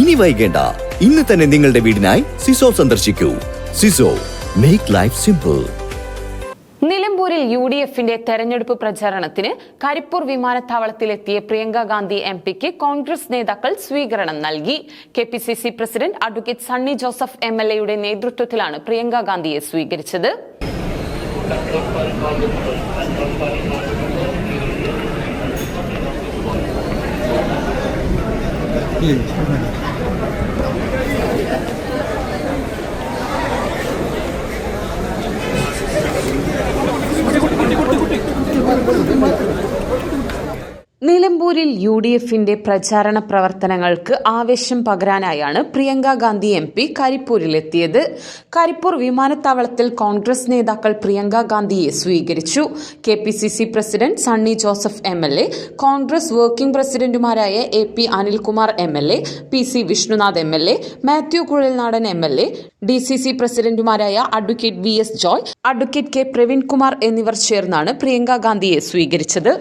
ഇനി വൈകേണ്ട. ഇന്ന് തന്നെ നിങ്ങളുടെ വീടിനായി സിസോ സന്ദർശിക്കൂ. സിസോ മേക്ക് ലൈഫ് സിമ്പിൾ നിലമ്പൂരിൽ യു ഡി എഫിന്റെ തെരഞ്ഞെടുപ്പ് പ്രചാരണത്തിന് കരിപ്പൂർ വിമാനത്താവളത്തിലെത്തിയ പ്രിയങ്ക ഗാന്ധി എം പിക്ക് കോൺഗ്രസ് നേതാക്കൾ സ്വീകരണം നൽകി. K P C C president advocate Sunny Joseph M L എയുടെ നേതൃത്വത്തിലാണ് പ്രിയങ്ക ഗാന്ധിയെ സ്വീകരിച്ചത്. 예, 편안 해. നിലമ്പൂരിൽ യു ഡി എഫിന്റെ പ്രചാരണ പ്രവർത്തനങ്ങൾക്ക് ആവേശം പകരാനായാണ് പ്രിയങ്ക ഗാന്ധി എം പി കരിപ്പൂരിലെത്തിയത്. കരിപ്പൂർ വിമാനത്താവളത്തിൽ കോൺഗ്രസ് നേതാക്കൾ പ്രിയങ്ക ഗാന്ധിയെ സ്വീകരിച്ചു. K P C C president Sunny Joseph M L A Congress working പ്രസിഡന്റുമാരായ A P Anilkumar M L A P C Vishnunath M L A Mathew Kuzhalnadan M L A D C C പ്രസിഡന്റുമാരായ advocate V S Joy advocate K Praveenkumar എന്നിവർ ചേർന്നാണ് പ്രിയങ്ക ഗാന്ധിയെ സ്വീകരിച്ചത്.